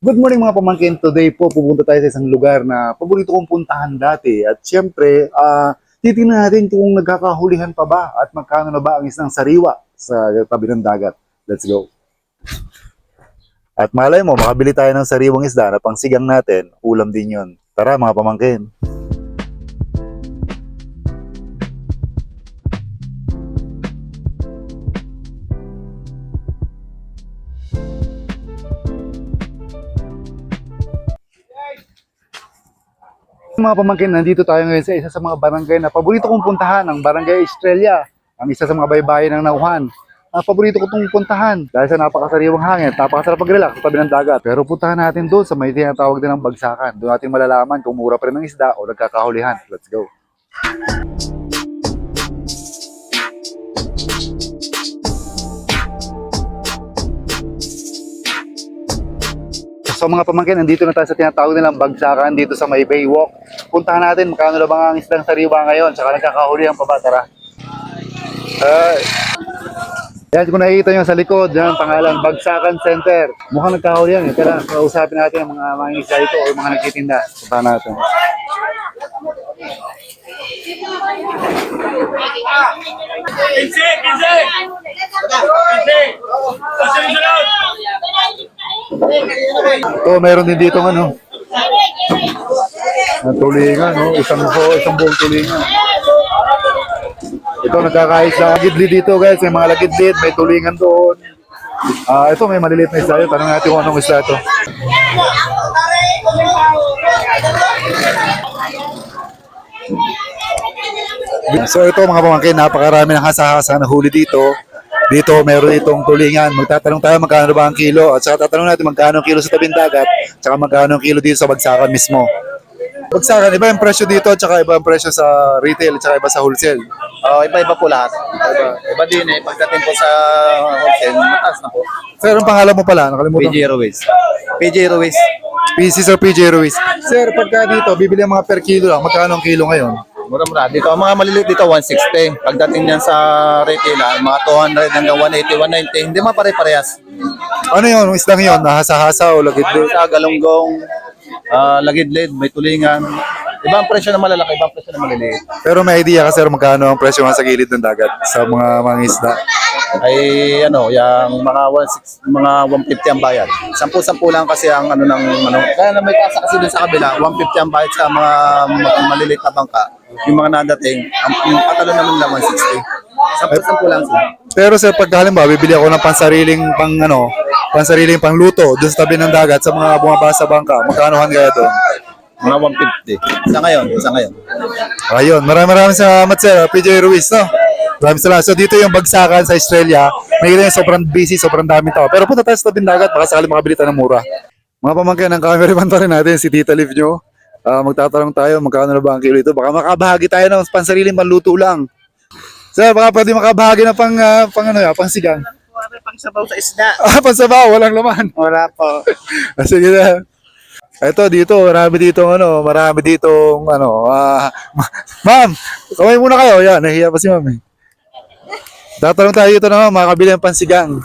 Good morning mga pamangkin. Today po pupunta tayo sa isang lugar na paborito kong puntahan dati. At syempre, ah titingnan natin kung nagkakahulihan pa ba at magkano na ba ang isang sariwa sa tabi ng dagat. Let's go. At malay mo, makabili tayo ng sariwang isda na pangsigang natin, ulam din yon. Tara mga pamangkin. Mga pamangkin, nandito tayo ngayon sa isa sa mga barangay na paborito kong puntahan, ang Barangay Estrella, ang isa sa mga baybayin ng Nauhan. Ang paborito ko itong puntahan dahil sa napakasariwang hangin, napakasarap mag-relax sa tabi ng dagat. Pero puntahan natin doon sa may tinatawag din ng bagsakan. Doon natin malalaman kung mura pa rin ng isda o nagkakahulihan. Let's go. So mga pamangkin, nandito na tayo sa tinatawag nilang bagsakan dito sa may Baywalk. Puntahan natin magkano na ba ang isdang sariwa ngayon, saka nagkakahulihan pa ba, tara. Ay. Yan, kung nakikita nyo sa likod, yan ang pangalan, Bagsakan Center. Mukhang nagkahulihan eh. Tara, kausapin natin ang mga mga isda dito o mga nagtitinda. Puntahan natin. Kinsi! Kinsi! Kinsi! Susunod! Ito, meron din dito ano. Ang tulingan, no? Isang po, isang buong tulingan. Ito, nagkakais sa lagidli dito, guys. May mga lagidlit, may tulingan doon. Ah, ito, may maliliit na isda. Tanong natin kung anong isda ito. So ito mga pamangkin, napakarami ng hasa-hasa na huli dito. Dito meron itong tulingan. Magtatanong tayo magkano ba ang kilo at saka tatanong natin magkano ang kilo sa tabing dagat at saka magkano ang kilo dito sa bagsakan mismo. Bagsakan, iba yung presyo dito at saka iba yung presyo sa retail at saka iba sa wholesale. Oh, iba-iba po lahat. Iba, iba din eh. Pagdating po sa wholesale, mataas na po. Sir, ang pangalan mo pala? Nakalimutan. PJ Ruiz. PJ Ruiz. PC Sir PJ Ruiz. Sir, pagka dito, bibili ang mga per kilo lang. Magkano ang kilo ngayon? Mura-mura. Dito, ang mga maliliit dito, 160. Pagdating niyan sa retail, ah, mga 200 hanggang 180, 190. Hindi mapare-parehas. Ano yun? Ang isdang yun? Nahasa-hasa o lagid Sa galunggong, ah, lagidlid, may tulingan. Ibang presyo na malalaki, ibang presyo na maliliit. Pero may idea ka sir magkano ang presyo nga sa gilid ng dagat sa mga mga isda? Ay ano, yung mga 16, mga 150 ang bayad. 10-10 lang kasi ang ano ng ano. Kaya na may tasa kasi dun sa kabila, 150 ang bayad sa mga, mga maliliit na bangka. Yung mga nadating, ang yung patalo naman lang 160. 10-10 lang sila. Pero sir, pag halimbawa, bibili ako ng pansariling pang ano, pansariling pangluto doon sa tabi ng dagat sa mga bumaba sa bangka, magkano kaya doon? Mga 150. Sa ngayon, sa ngayon. Ayun, maraming maraming salamat sir, PJ Ruiz, no? Maraming salamat. So dito yung bagsakan sa Australia, may yung sobrang busy, sobrang daming tao. Pero punta tayo sa tabing dagat, baka sakali makabili tayo ng mura. Mga pamangkin, ang cameraman pa rin natin, si Tita Liv nyo. Ah, magtatanong tayo, magkano na ba ang kilo ito? Baka makabahagi tayo ng pansariling panluto lang. Sir, baka pwede makabahagi na pang, ah, pang ano yan, pang sigang. Pang sabaw sa isda. Ah, pansabaw, walang laman. Wala po. Ah, Sige na. Ito dito, marami dito ano, marami dito ano, ah, ma- ma'am, kamay muna kayo. Yan, nahiya pa si ma'am. Eh. Tatanong tayo dito na makakabili ng pansigang.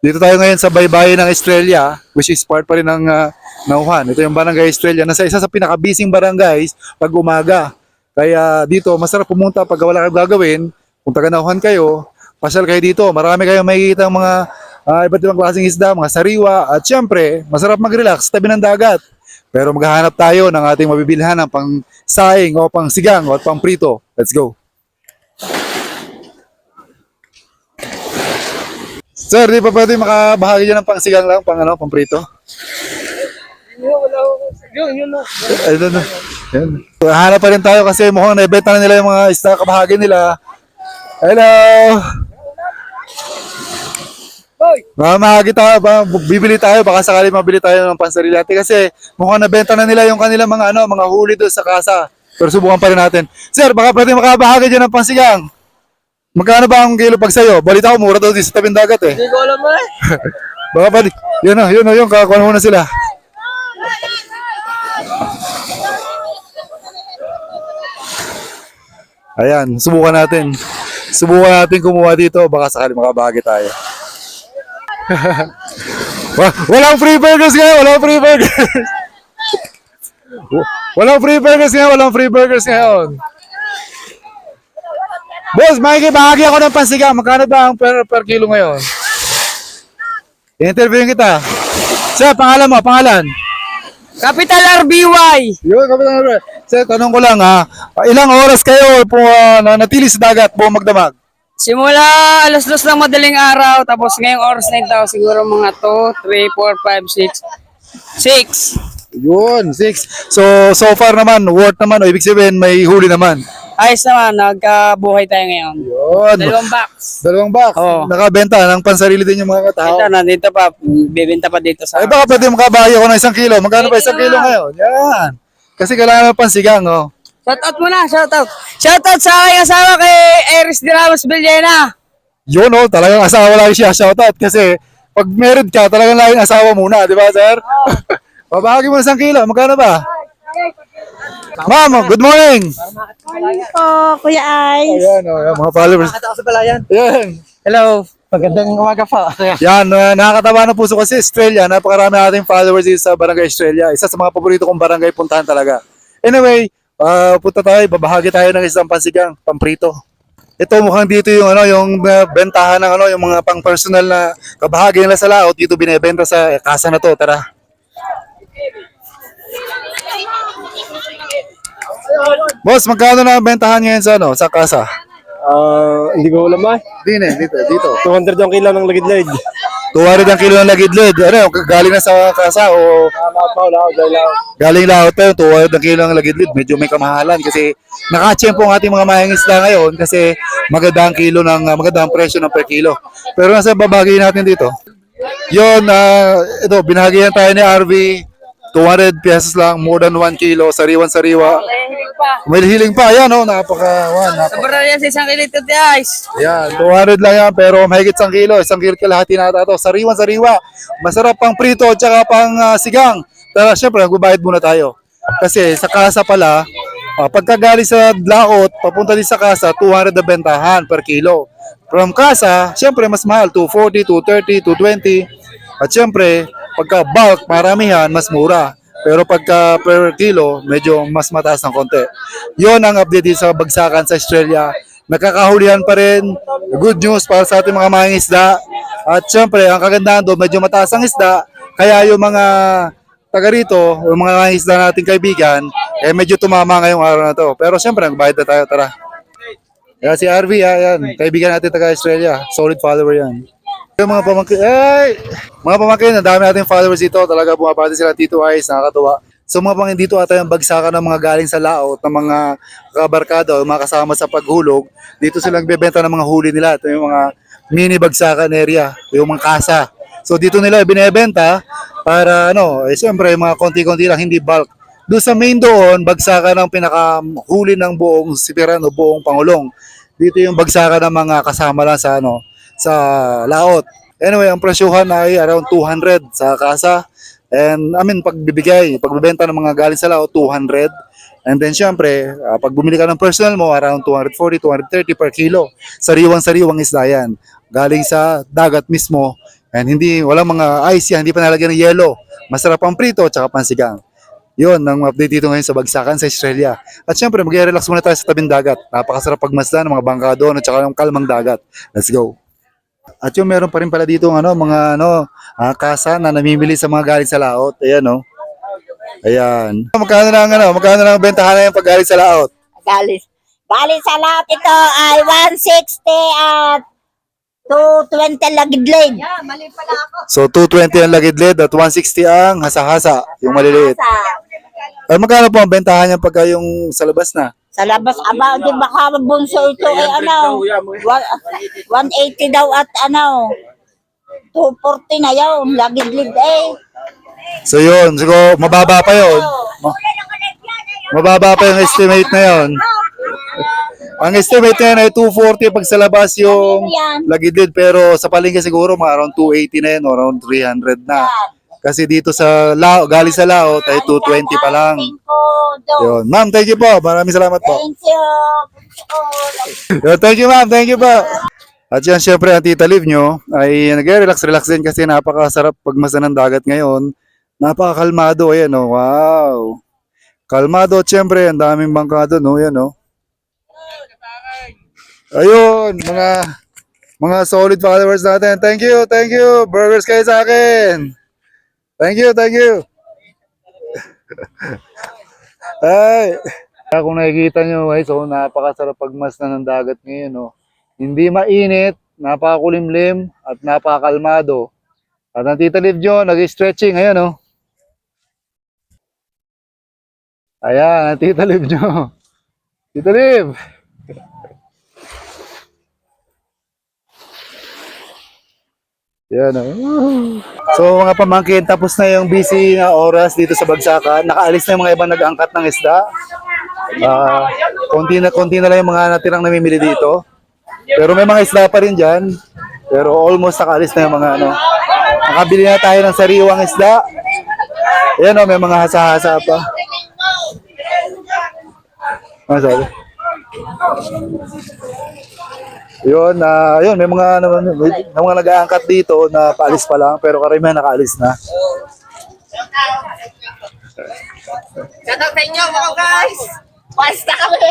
Dito tayo ngayon sa baybayin ng Estrella, which is part pa rin ng uh, Nauhan. Ito yung barangay Estrella, nasa isa sa pinaka-busy barangays pag umaga. Kaya dito, masarap pumunta pag wala kayong gagawin. Kung taga Nauhan kayo, pasyal kayo dito. Marami kayong makikita ang mga ah, iba't ibang klaseng isda, mga sariwa, at syempre, masarap mag-relax tabi ng dagat. Pero maghahanap tayo ng ating mabibilhan ng pang saing o pang sigang o pang prito. Let's go. Sir, di pa pwede makabahagi dyan ng pang sigang lang, pang ano, pang prito? Yun, yun na. Ayun na. Yan. Hanap pa rin tayo kasi mukhang naibenta na nila yung mga isda kabahagi nila. Hello! Hoy! Mamahagi tayo, ba, bibili tayo, baka sakali mabili tayo ng pansarili natin kasi mukhang nabenta na nila yung kanilang mga ano, mga huli doon sa kasa. Pero subukan pa rin natin. Sir, baka pwede makabahagi dyan ng pansigang. Magkano ba ang kilo pag sa'yo? Balita ko, mura daw din sa tabing dagat eh. Hindi ko alam eh. Baka pwede. Yun o, yun o, yun. Kakakuha muna sila. Ayan, subukan natin. Subukan natin kumuha dito. Baka sakali makabahagi tayo. Wa- walang free burgers ngayon, walang free burgers. Walang free burgers ngayon, walang free burgers ngayon. Boss, makikibahagi ako ng pansiga. Magkano ba ang per, per kilo ngayon? Interviewin kita. Sir, pangalan mo, pangalan? Capital RBY. Yun, Kapitan Albert. Sir, tanong ko lang ha. Ilang oras kayo po uh, na natili sa dagat po magdamag? Simula alas dos ng madaling araw, tapos ngayong oras na ito, siguro mga 2, 3, 4, 5, 6. 6. Yun, six. So, so far naman, worth naman, o ibig sabihin, may huli naman. Ayos naman, nagkabuhay tayo ngayon. Yun. Dalawang box. Dalawang box. Oo. Nakabenta ng pansarili din yung mga katao. Ito, nandito pa, bibenta pa dito sa... Ay baka pwede makabahay ako ng isang kilo. Magkano ba isang kilo ngayon? Yan. Kasi kailangan ng pansigang, oh. Shout out muna, shout out. Shout out sa aking asawa kay Eris de Ramos Villena. Yun, oh. Talagang asawa lang siya. Shoutout. Kasi pag married ka, talagang laging asawa muna. Di ba, sir? Babahagi mo ng isang kilo. Magkano ba? Ma'am, good morning. Po, Kuya Ice. Ayan, oh, yan, mga followers. Ayan. Hello. Magandang umaga po. Yan, uh, nakakatawa ng puso kasi Australia, napakarami nating followers dito sa Barangay Australia. Isa sa mga paborito kong barangay puntahan talaga. Anyway, uh, punta tayo, babahagi tayo ng isang pansigang, pamprito. Ito mukhang dito yung ano, yung uh, bentahan ng ano, yung mga pang personal na kabahagi nila sa laot dito binebenta sa kasa na to. Tara. Boss, magkano na bentahan ngayon sa ano, sa kasa? Ah, hindi ko alam ah. Dito, dito, dito. 200 ang kilo ng lagid-lagid. 200 ang kilo ng lagidlid. Ano, galing na sa kasa o Lahat pa, lahat, lahat. galing laot tayo, 200 ang kilo ng lagidlid. Medyo may kamahalan kasi nakachempo ang ating mga mayangisda ngayon kasi maganda ang kilo ng, uh, maganda ang presyo ng per kilo. Pero nasa babagi natin dito. Yon, ah, ito, binahagihan tayo ni RV. 200 pesos lang, more than 1 kilo, sariwan-sariwa. May hiling pa, yan oh, napaka, wan, napaka. Sobra yan sa isang kilito di Ice. Yan, 200 lang yan, pero mahigit isang kilo. Isang kilo kalahati na ito. Sariwan-sariwa. Masarap pang prito at saka pang ah, sigang. Pero syempre, magbabayad muna tayo. Kasi sa kasa pala, uh, pagkagaling sa laot, papunta din sa kasa, 200 na bentahan per kilo. From kasa, syempre mas mahal, 240, 230, 220. At syempre, pagka bulk, maramihan, mas mura. Pero pagka per kilo, medyo mas mataas ng konti. Yon ang update sa bagsakan sa Australia. Nakakahulihan pa rin. Good news para sa ating mga mga isda. At syempre, ang kagandahan doon, medyo mataas ang isda. Kaya yung mga taga rito, yung mga isda nating kaibigan, eh medyo tumama ngayong araw na to. Pero syempre, nagbayad na tayo. Tara. Kaya si RV, ah, yan. Kaibigan natin taga Australia. Solid follower yan. Yung mga pamangkin, ay! Mga pamangkin, ang dami nating followers dito. Talaga bumabati sila Tito Ice, nakakatuwa. So mga pamangkin dito ata yung bagsakan ng mga galing sa laot, ng mga kabarkada o mga kasama sa paghulog. Dito silang bebenta ng mga huli nila. Ito yung mga mini bagsakan area, yung mga kasa. So dito nila binebenta para ano, eh siyempre mga konti-konti lang, hindi bulk. Doon sa main doon, bagsakan ng pinakahuli ng buong sipiran o buong pangulong. Dito yung bagsakan ng mga kasama lang sa ano, sa laot. Anyway, ang presyuhan ay around 200 sa kasa. And I mean, pagbibigay, pagbibenta ng mga galing sa laot, 200. And then syempre, ah, pag bumili ka ng personal mo, around 240, 230 per kilo. Sariwang-sariwang isda yan. Galing sa dagat mismo. And hindi, walang mga ice yan, hindi pa nalagyan ng yelo. Masarap ang prito at saka pansigang. Yun, ang update dito ngayon sa Bagsakan sa Australia. At syempre, mag-relax muna tayo sa tabing dagat. Napakasarap pagmasdan ng mga bangka doon at saka yung kalmang dagat. Let's go. At yung meron pa rin pala dito ano, mga ano, ah, kasa na namimili sa mga galing sa laot. Ayan, no. Ayan. Magkano na ang ano, magkano na ang bentahan na yung pag galing sa laot? Galis. Galis sa lahat ito ay 160 at 220 lagidlid. So 220 ang lagidlid at 160 ang hasa-hasa, yung maliliit. Sa, Ay magkano po ang bentahan niya pagka yung sa labas na? Sa labas, aba, di baka bunso ito ay ano, one- 180 daw at ano, 240 na yun, lagidlid eh. So yun, siguro mababa pa yun. Ma- mababa pa yung estimate na yun. Ang estimate na yun ay 240 pag sa labas yung Yan. lagidlid pero sa palengke siguro mga around 280 na yun o around 300 na. Kasi dito sa Lao, galing sa Laot ay 220 pa lang. Thank you, Dok. Yun. Ma'am, thank you po. Maraming salamat po. Thank you. Oh, Yun, Thank you ma'am, thank you po. At yan, syempre, ang Tita Liv nyo ay nag-relax-relax din kasi napakasarap pagmasa ng dagat ngayon. Napakakalmado, ayan o, wow. Kalmado, syempre, ang daming bangka doon, no, yan o. Ayun, mga mga solid followers natin. Thank you, thank you. Burgers kayo sa akin. Thank you, thank you. Ay. Kung nakikita nyo guys, so napakasarap pagmasdan ng dagat ngayon. No? Hindi mainit, napakakulimlim, at napakakalmado. At ang Tita Liv nyo, nag-stretching. Ayan, no? Ayan, ang Tita Liv nyo. Tita Liv! Yan, oh. So mga pamangkin, tapos na yung busy na oras dito sa Bagsakan. Nakaalis na yung mga ibang nag-angkat ng isda. Ah, konti na konti na lang yung mga natirang namimili dito. Pero may mga isda pa rin diyan. Pero almost nakaalis na yung mga ano. Nakabili na tayo ng sariwang isda. Ayan oh, may mga hasa-hasa pa. Ano sabi? Yun, na yun, may mga naman may, may mga nag-aangkat dito na paalis pa lang pero karamihan nakaalis na. Shoutout sa inyo mga guys! Basta kami!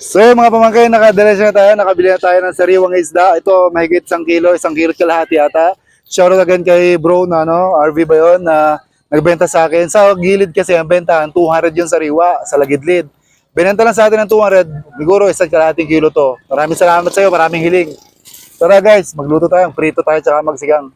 So yun, mga pamangkin, nakadiretso na tayo, nakabili na tayo ng sariwang isda. Ito, mahigit isang kilo, isang kilo kalahati yata. Shoutout again kay bro na ano, RV ba yun, na nagbenta sa akin. Sa gilid kasi ang bentahan, 200 yung sariwa, sa lagidlid. Binenta lang sa atin ng 200, siguro isang kalahating kilo to. Maraming salamat sa iyo, maraming hiling. Tara guys, magluto tayo, prito tayo, tsaka magsigang.